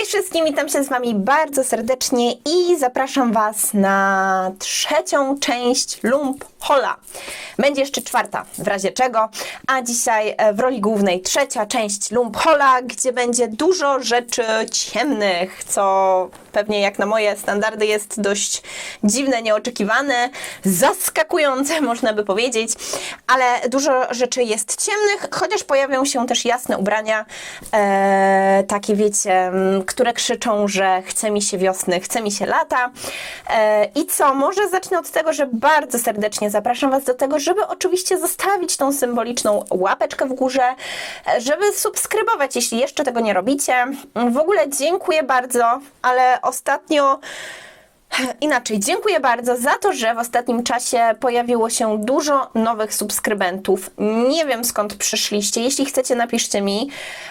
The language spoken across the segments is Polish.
Cześć wszystkim, witam się z Wami bardzo serdecznie i zapraszam Was na trzecią część Lump Hola. Będzie jeszcze czwarta, w razie czego, a dzisiaj e, w roli głównej trzecia część Lump Hola, gdzie będzie dużo rzeczy ciemnych, co pewnie jak na moje standardy jest dość dziwne, nieoczekiwane, zaskakujące można by powiedzieć, ale dużo rzeczy jest ciemnych, chociaż pojawią się też jasne ubrania, e, takie wiecie, które krzyczą, że chce mi się wiosny, chce mi się lata. E, I co, może zacznę od tego, że bardzo serdecznie zapraszam Was do tego, żeby oczywiście zostawić tą symboliczną łapeczkę w górze, żeby subskrybować, jeśli jeszcze tego nie robicie. W ogóle dziękuję bardzo, ale ostatnio Inaczej, dziękuję bardzo za to, że w ostatnim czasie pojawiło się dużo nowych subskrybentów. Nie wiem skąd przyszliście. Jeśli chcecie, napiszcie mi,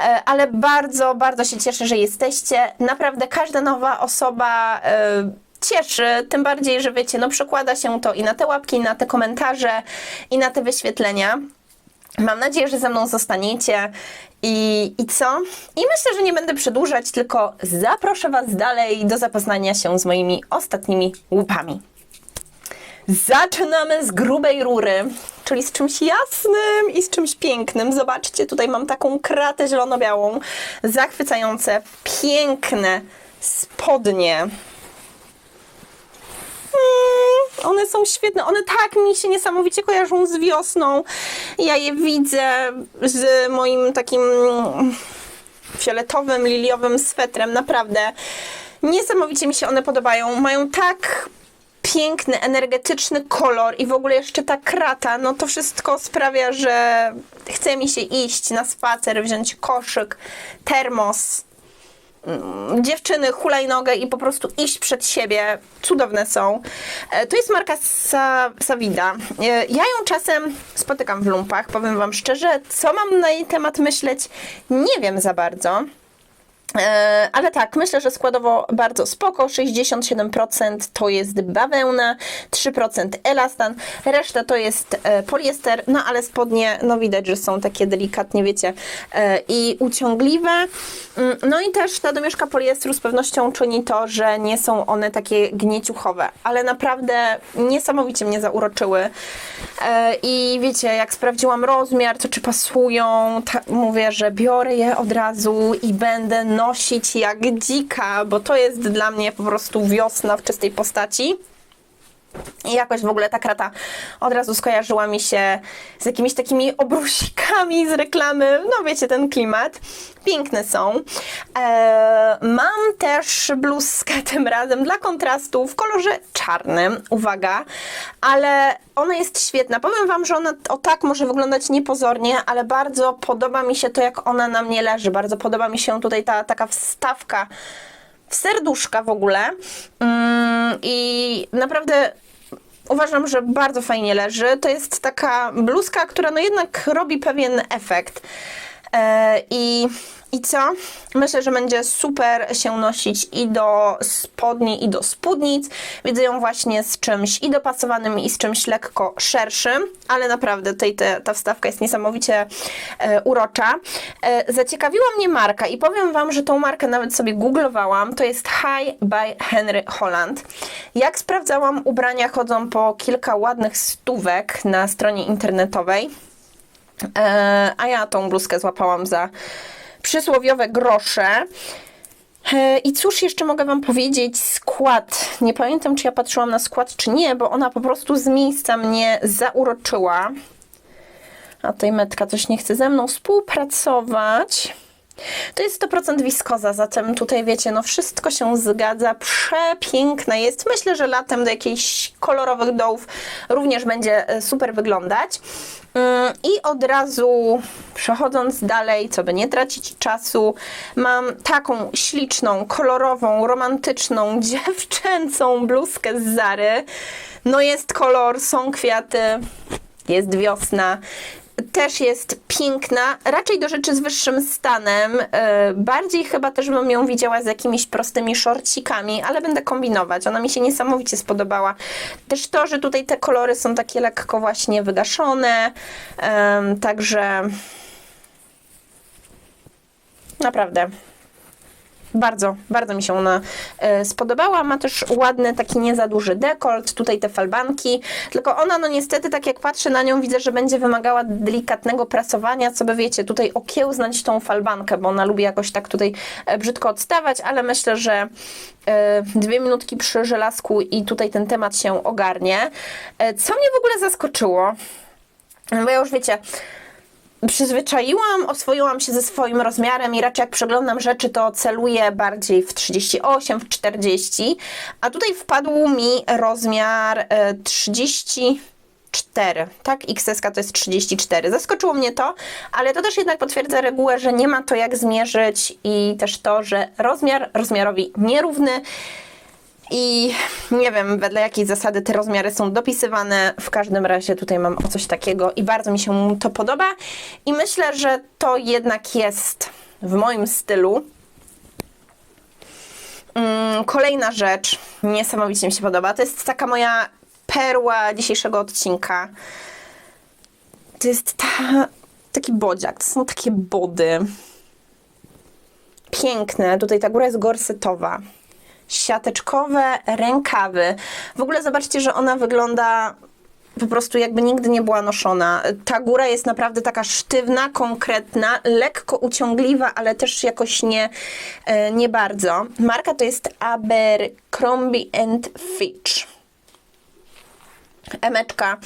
E, ale bardzo, bardzo się cieszę, że jesteście. Naprawdę każda nowa osoba. e, Cieszy, tym bardziej, że wiecie, no przekłada się to i na te łapki, i na te komentarze, i na te wyświetlenia. Mam nadzieję, że ze mną zostaniecie. I, I co? I myślę, że nie będę przedłużać, tylko zaproszę Was dalej do zapoznania się z moimi ostatnimi łupami. Zaczynamy z grubej rury, czyli z czymś jasnym i z czymś pięknym. Zobaczcie, tutaj mam taką kratę zielono-białą, zachwycające, piękne spodnie. One są świetne. One tak mi się niesamowicie kojarzą z wiosną. Ja je widzę z moim takim fioletowym, liliowym swetrem. Naprawdę niesamowicie mi się one podobają. Mają tak piękny, energetyczny kolor i w ogóle jeszcze ta krata, no to wszystko sprawia, że chce mi się iść na spacer, wziąć koszyk, termos, dziewczyny hulajnogę i po prostu iść przed siebie. Cudowne są. E, To jest marka Sa Savida. E, Ja ją czasem spotykam w lumpach, powiem Wam szczerze. Co mam na jej temat myśleć? Nie wiem za bardzo. E, Ale tak, myślę, że składowo bardzo spoko. 67% to jest bawełna, 3% elastan, reszta to jest e, poliester, no ale spodnie, no widać, że są takie delikatnie, wiecie, e, i uciągliwe. Mm, No i też ta domieszka poliestru z pewnością czyni to, że nie są one takie gnieciuchowe, ale naprawdę niesamowicie mnie zauroczyły. I wiecie, jak sprawdziłam rozmiar, to czy pasują, mówię, że biorę je od razu i będę nosić jak dzika, bo to jest dla mnie po prostu wiosna w czystej postaci. I jakoś w ogóle ta krata od razu skojarzyła mi się z jakimiś takimi obrusikami z reklamy. No wiecie, ten klimat. Piękne są. Eee, mam też bluzkę tym razem dla kontrastu w kolorze czarnym. Uwaga. Ale ona jest świetna. Powiem Wam, że ona o tak może wyglądać niepozornie, ale bardzo podoba mi się to, jak ona na mnie leży. Bardzo podoba mi się tutaj ta taka wstawka w serduszka w ogóle. Mm, I naprawdę uważam, że bardzo fajnie leży. To jest taka bluzka, która no jednak robi pewien efekt. E, I, I co? Myślę, że będzie super się nosić i do spodni, i do spódnic. Widzę ją właśnie z czymś i dopasowanym, i z czymś lekko szerszym, ale naprawdę tutaj te, ta wstawka jest niesamowicie e, urocza. E, zaciekawiła mnie marka i powiem Wam, że tą markę nawet sobie googlowałam. To jest High by Henry Holland. Jak sprawdzałam, ubrania chodzą po kilka ładnych stówek na stronie internetowej. E, a ja tą bluzkę złapałam za przysłowiowe grosze. E, I cóż jeszcze mogę Wam powiedzieć? Skład. Nie pamiętam, czy ja patrzyłam na skład, czy nie, bo ona po prostu z miejsca mnie zauroczyła. A tutaj metka coś nie chce ze mną współpracować. To jest 100% wiskoza, zatem tutaj wiecie, no wszystko się zgadza, przepiękna jest. Myślę, że latem do jakichś kolorowych dołów również będzie e, super wyglądać. Ym, I od razu przechodząc dalej, co by nie tracić czasu, mam taką śliczną, kolorową, romantyczną, dziewczęcą bluzkę z Zary. No jest kolor, są kwiaty, jest wiosna też jest piękna, raczej do rzeczy z wyższym stanem. e, Bardziej chyba też bym ją widziała z jakimiś prostymi szorcikami, ale będę kombinować. Ona mi się niesamowicie spodobała. Też to, że tutaj te kolory są takie lekko właśnie wygaszone, także naprawdę Bardzo, bardzo mi się ona e, spodobała. Ma też ładny, taki nie za duży dekolt, tutaj te falbanki. Tylko ona, no niestety, tak jak patrzę na nią, widzę, że będzie wymagała delikatnego prasowania, co by wiecie, tutaj okiełznać tą falbankę, bo ona lubi jakoś tak tutaj e, brzydko odstawać, ale myślę, że e, dwie minutki przy żelazku i tutaj ten temat się ogarnie. Co mnie w ogóle zaskoczyło, bo ja już wiecie, przyzwyczaiłam, oswoiłam się ze swoim rozmiarem i raczej jak przeglądam rzeczy, to celuję bardziej w 38, w 40, a tutaj wpadł mi rozmiar e, 34, tak? XS to jest 34. Zaskoczyło mnie to, ale to też jednak potwierdza regułę, że nie ma to jak zmierzyć i też to, że rozmiar rozmiarowi nierówny. I nie wiem, wedle jakiej zasady te rozmiary są dopisywane. W każdym razie tutaj mam o coś takiego i bardzo mi się to podoba. I myślę, że to jednak jest w moim stylu. Mm, Kolejna rzecz, niesamowicie mi się podoba, to jest taka moja perła dzisiejszego odcinka. To jest ta, taki bodziak, to są takie body. Piękne, tutaj ta góra jest gorsetowa siateczkowe rękawy. W ogóle zobaczcie, że ona wygląda po prostu jakby nigdy nie była noszona. Ta góra jest naprawdę taka sztywna, konkretna, lekko uciągliwa, ale też jakoś nie, e, nie bardzo. Marka to jest Abercrombie Fitch. Emeczka.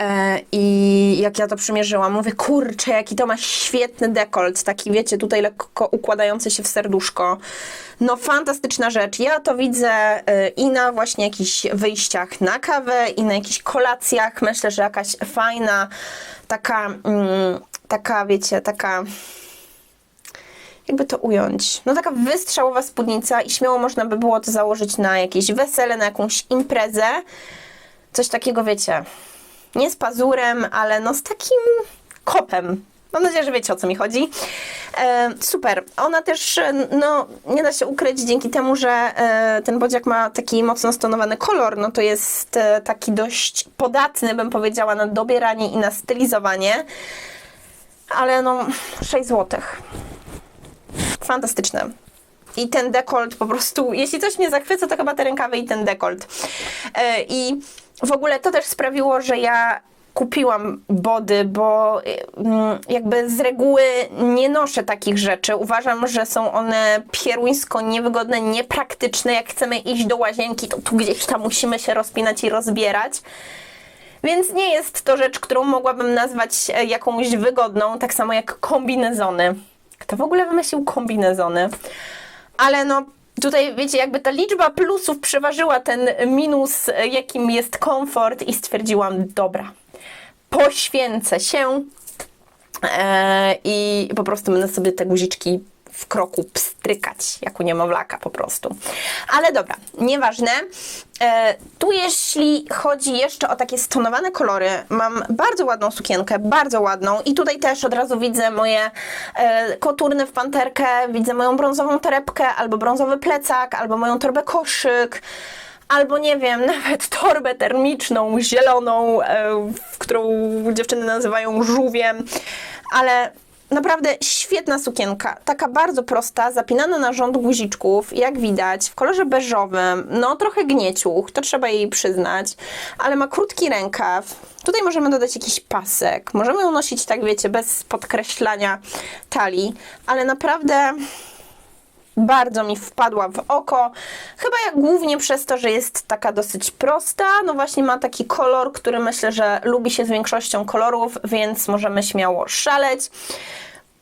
E, I jak ja to przymierzyłam, mówię, kurczę, jaki to ma świetny dekolt, taki wiecie, tutaj lekko układający się w serduszko. No fantastyczna rzecz. Ja to widzę e, i na właśnie jakichś wyjściach na kawę, i na jakichś kolacjach. Myślę, że jakaś fajna, taka, mm, taka wiecie, taka jakby to ująć, no taka wystrzałowa spódnica i śmiało można by było to założyć na jakieś wesele, na jakąś imprezę. Coś takiego, wiecie, nie z pazurem, ale no z takim kopem. Mam nadzieję, że wiecie o co mi chodzi. E, super. Ona też, e, no, nie da się ukryć dzięki temu, że e, ten bodziak ma taki mocno stonowany kolor, no to jest e, taki dość podatny, bym powiedziała, na dobieranie i na stylizowanie. Ale no, 6 złotych fantastyczne. I ten dekolt po prostu, jeśli coś mnie zachwyca, to chyba te rękawy i ten dekolt. E, I w ogóle to też sprawiło, że ja kupiłam body, bo mm, jakby z reguły nie noszę takich rzeczy. Uważam, że są one pieruńsko niewygodne, niepraktyczne. Jak chcemy iść do łazienki, to tu gdzieś tam musimy się rozpinać i rozbierać. Więc nie jest to rzecz, którą mogłabym nazwać e, jakąś wygodną, tak samo jak kombinezony. Kto w ogóle wymyślił kombinezony? Ale no, tutaj wiecie, jakby ta liczba plusów przeważyła ten minus, jakim jest komfort i stwierdziłam, dobra, poświęcę się e, i po prostu będę sobie te guziczki w kroku pstrykać, jak u niemowlaka po prostu. Ale dobra, nieważne. E, tu jeśli chodzi jeszcze o takie stonowane kolory, mam bardzo ładną sukienkę, bardzo ładną i tutaj też od razu widzę moje e, koturny w panterkę, widzę moją brązową torebkę, albo brązowy plecak, albo moją torbę koszyk, albo nie wiem, nawet torbę termiczną, zieloną, e, którą dziewczyny nazywają żółwiem, ale naprawdę świetna sukienka, taka bardzo prosta, zapinana na rząd guziczków, jak widać, w kolorze beżowym, no trochę gnieciuch, to trzeba jej przyznać, ale ma krótki rękaw, tutaj możemy dodać jakiś pasek, możemy ją nosić tak, wiecie, bez podkreślania talii, ale naprawdę bardzo mi wpadła w oko. Chyba jak głównie przez to, że jest taka dosyć prosta. No właśnie ma taki kolor, który myślę, że lubi się z większością kolorów, więc możemy śmiało szaleć.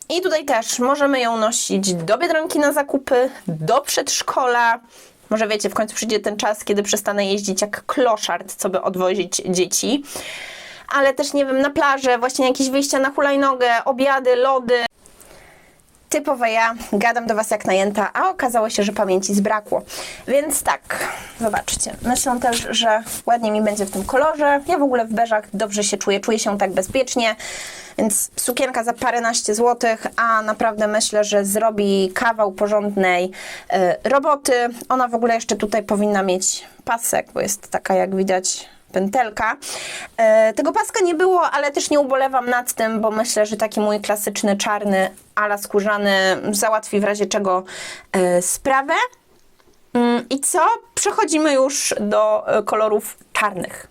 I tutaj też możemy ją nosić do Biedronki na zakupy, do przedszkola. Może wiecie, w końcu przyjdzie ten czas, kiedy przestanę jeździć jak kloszard, co by odwozić dzieci. Ale też, nie wiem, na plażę, właśnie jakieś wyjścia na hulajnogę, obiady, lody typowe ja, gadam do Was jak najęta, a okazało się, że pamięci zbrakło. Więc tak, zobaczcie. Myślę też, że ładnie mi będzie w tym kolorze. Ja w ogóle w beżach dobrze się czuję, czuję się tak bezpiecznie. Więc sukienka za paręnaście złotych, a naprawdę myślę, że zrobi kawał porządnej y, roboty. Ona w ogóle jeszcze tutaj powinna mieć pasek, bo jest taka jak widać pętelka. E, tego paska nie było, ale też nie ubolewam nad tym, bo myślę, że taki mój klasyczny czarny ala skórzany załatwi w razie czego e, sprawę. Mm, I co? Przechodzimy już do e, kolorów czarnych.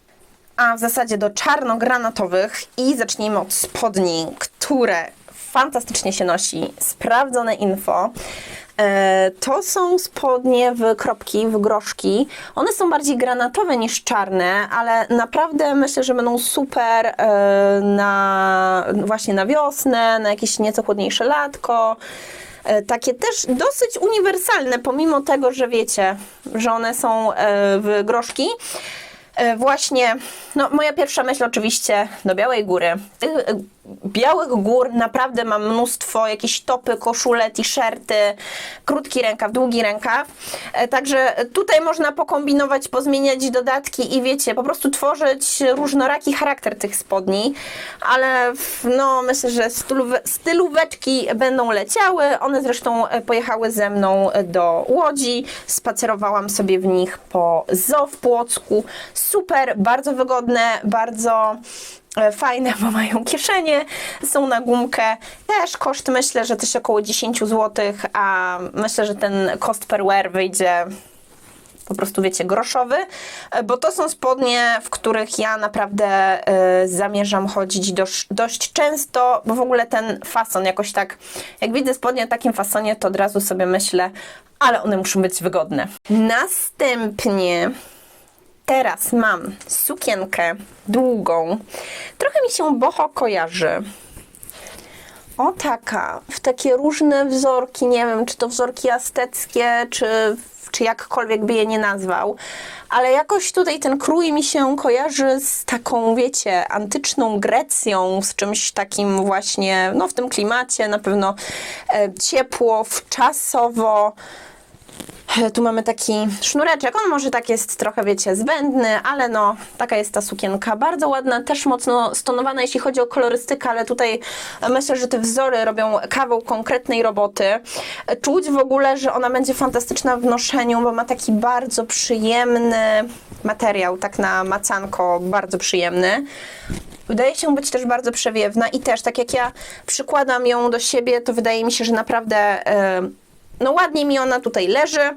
A w zasadzie do czarno-granatowych i zacznijmy od spodni, które fantastycznie się nosi. Sprawdzone info. E, To są spodnie w kropki, w groszki. One są bardziej granatowe niż czarne, ale naprawdę myślę, że będą super e, na właśnie na wiosnę, na jakieś nieco chłodniejsze latko. E, Takie też dosyć uniwersalne, pomimo tego, że wiecie, że one są w groszki. Właśnie, no moja pierwsza myśl oczywiście do Białej Góry. E, białych gór naprawdę mam mnóstwo, jakieś topy, koszule, t-shirty, krótki rękaw, długi rękaw. E, Także tutaj można pokombinować, pozmieniać dodatki i wiecie, po prostu tworzyć różnoraki charakter tych spodni, ale no myślę, że stylowe, stylóweczki będą leciały. One zresztą e, pojechały ze mną do Łodzi. Spacerowałam sobie w nich po zoo w Płocku. Super, bardzo wygodne, bardzo e, fajne, bo mają kieszenie, są na gumkę. Też koszt myślę, że też około 10 zł, a myślę, że ten cost per wear wyjdzie po prostu wiecie, groszowy, e, bo to są spodnie, w których ja naprawdę e, zamierzam chodzić dość, dość często, bo w ogóle ten fason jakoś tak, jak widzę spodnie w takim fasonie, to od razu sobie myślę, ale one muszą być wygodne. Następnie teraz mam sukienkę długą. Trochę mi się boho kojarzy. O taka, w takie różne wzorki, nie wiem, czy to wzorki azteckie, czy, czy jakkolwiek by je nie nazwał, ale jakoś tutaj ten krój mi się kojarzy z taką, wiecie, antyczną Grecją, z czymś takim właśnie, no w tym klimacie, na pewno e, ciepło, wczasowo. E, Tu mamy taki sznureczek, on może tak jest trochę, wiecie, zbędny, ale no, taka jest ta sukienka. Bardzo ładna, też mocno stonowana, jeśli chodzi o kolorystykę, ale tutaj myślę, że te wzory robią kawał konkretnej roboty. E, Czuć w ogóle, że ona będzie fantastyczna w noszeniu, bo ma taki bardzo przyjemny materiał, tak na macanko, bardzo przyjemny. Wydaje się być też bardzo przewiewna i też, tak jak ja przykładam ją do siebie, to wydaje mi się, że naprawdę e, no ładnie mi ona tutaj leży.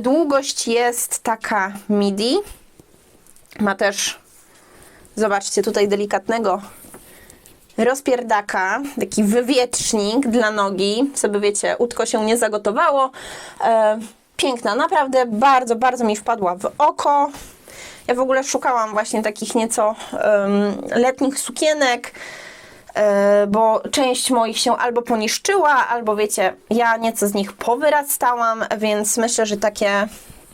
Długość jest taka midi. Ma też, zobaczcie, tutaj delikatnego rozpierdaka, taki wywietrznik dla nogi, żeby wiecie, utko się nie zagotowało. E, piękna, naprawdę bardzo, bardzo mi wpadła w oko. Ja w ogóle szukałam właśnie takich nieco em, letnich sukienek, bo część moich się albo poniszczyła, albo wiecie, ja nieco z nich powyrastałam, więc myślę, że takie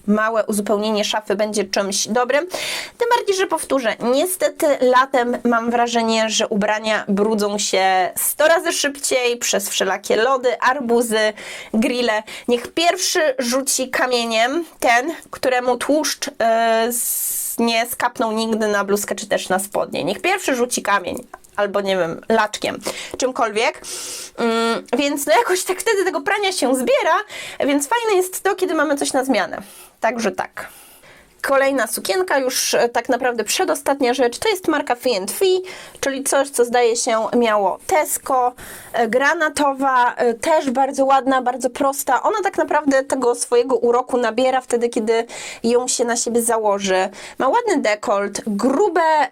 małe uzupełnienie szafy będzie czymś dobrym. Tym bardziej, że powtórzę, niestety latem mam wrażenie, że ubrania brudzą się 100 razy szybciej przez wszelakie lody, arbuzy, grille. Niech pierwszy rzuci kamieniem ten, któremu tłuszcz yy, nie skapnął nigdy na bluzkę czy też na spodnie. Niech pierwszy rzuci kamień albo nie wiem, laczkiem, czymkolwiek. Mm, więc no jakoś tak wtedy tego prania się zbiera, więc fajne jest to, kiedy mamy coś na zmianę. Także tak. Kolejna sukienka, już e, tak naprawdę przedostatnia rzecz, to jest marka Fee, czyli coś, co zdaje się miało Tesco, e, granatowa, e, też bardzo ładna, bardzo prosta. Ona tak naprawdę tego swojego uroku nabiera wtedy, kiedy ją się na siebie założy. Ma ładny dekolt, grube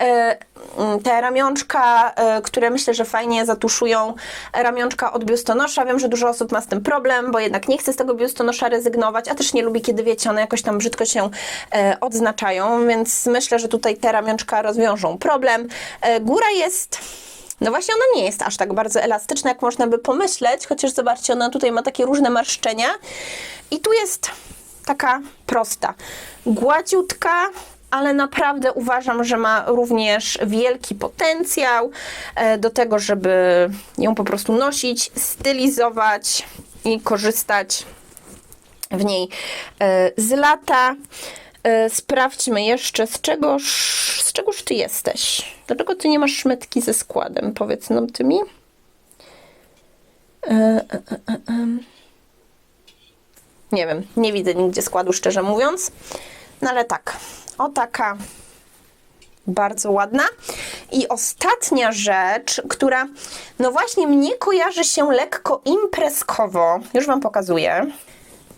te ramionczka, e, które myślę, że fajnie zatuszują ramionczka od biustonosza. Wiem, że dużo osób ma z tym problem, bo jednak nie chce z tego biustonosza rezygnować, a też nie lubi, kiedy wiecie, one jakoś tam brzydko się e, odznaczają, więc myślę, że tutaj te ramionczka rozwiążą problem. E, góra jest... No właśnie ona nie jest aż tak bardzo elastyczna, jak można by pomyśleć, chociaż zobaczcie, ona tutaj ma takie różne marszczenia i tu jest taka prosta, gładziutka, ale naprawdę uważam, że ma również wielki potencjał e, do tego, żeby ją po prostu nosić, stylizować i korzystać w niej e, z lata. E, Sprawdźmy jeszcze, z czegoż, z czegoż ty jesteś? Dlaczego ty nie masz szmetki ze składem? Powiedz nam ty mi. Nie wiem, nie widzę nigdzie składu, szczerze mówiąc. No ale tak, o taka Bardzo ładna. I ostatnia rzecz, która no właśnie mnie kojarzy się lekko imprezkowo. Już Wam pokazuję.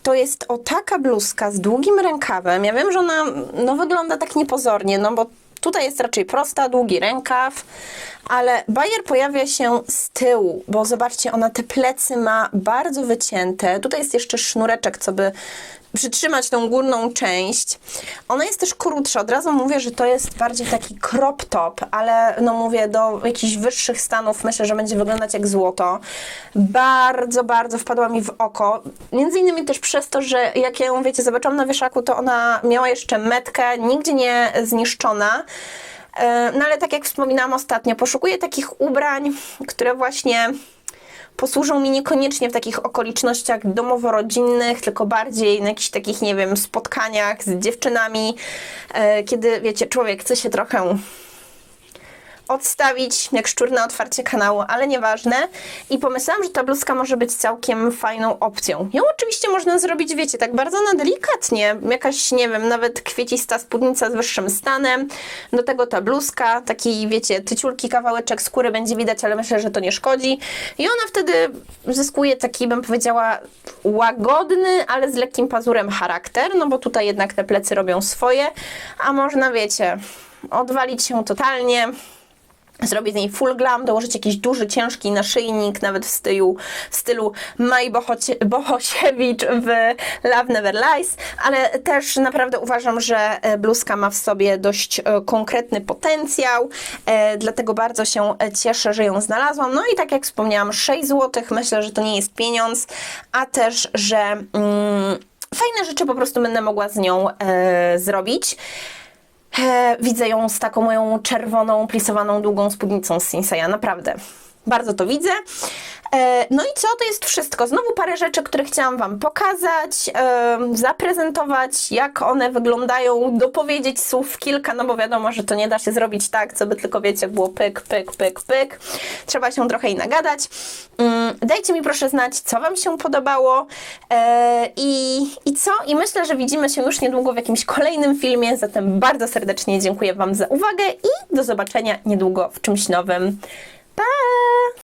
To jest o taka bluzka z długim rękawem. Ja wiem, że ona no, wygląda tak niepozornie, no bo tutaj jest raczej prosta, długi rękaw, ale bajer pojawia się z tyłu, bo zobaczcie, ona te plecy ma bardzo wycięte. Tutaj jest jeszcze sznureczek, co by przytrzymać tą górną część. Ona jest też krótsza. Od razu mówię, że to jest bardziej taki crop top, ale no mówię, do jakichś wyższych stanów myślę, że będzie wyglądać jak złoto. Bardzo, bardzo wpadła mi w oko. Między innymi też przez to, że jak ja ją, wiecie, zobaczyłam na wieszaku, to ona miała jeszcze metkę, nigdzie nie zniszczona. E, No ale tak jak wspominałam ostatnio, poszukuję takich ubrań, które właśnie posłużą mi niekoniecznie w takich okolicznościach domowo-rodzinnych, tylko bardziej na jakichś takich, nie wiem, spotkaniach z dziewczynami, e, kiedy, wiecie, człowiek chce się trochę odstawić jak szczur na otwarcie kanału, ale nieważne. I pomyślałam, że ta bluzka może być całkiem fajną opcją. Ją oczywiście można zrobić, wiecie, tak bardzo na delikatnie. Jakaś, nie wiem, nawet kwiecista spódnica z wyższym stanem. Do tego ta bluzka, taki, wiecie, tyciulki kawałeczek skóry będzie widać, ale myślę, że to nie szkodzi. I ona wtedy zyskuje taki, bym powiedziała, łagodny, ale z lekkim pazurem charakter, no bo tutaj jednak te plecy robią swoje, a można, wiecie, odwalić się totalnie, zrobić z niej full glam, dołożyć jakiś duży, ciężki naszyjnik, nawet w stylu, w stylu Bohocie, Bohosiewicz w Love Never Lies, ale też naprawdę uważam, że e, bluzka ma w sobie dość e, konkretny potencjał, e, dlatego bardzo się cieszę, że ją znalazłam. No i tak jak wspomniałam, 6 zł, myślę, że to nie jest pieniądz, a też, że mm, fajne rzeczy po prostu będę mogła z nią e, zrobić. E, widzę ją z taką moją czerwoną, plisowaną, długą spódnicą z Sinseya, naprawdę. Bardzo to widzę. E, no i co, to jest wszystko. Znowu parę rzeczy, które chciałam Wam pokazać, zaprezentować, jak one wyglądają, dopowiedzieć słów kilka, no bo wiadomo, że to nie da się zrobić tak, co by tylko, wiecie, było pyk, pyk, pyk, pyk. Trzeba się trochę i nagadać. Mm, Dajcie mi proszę znać, co Wam się podobało e, i, i co. I myślę, że widzimy się już niedługo w jakimś kolejnym filmie, zatem bardzo serdecznie dziękuję Wam za uwagę i do zobaczenia niedługo w czymś nowym. Bye.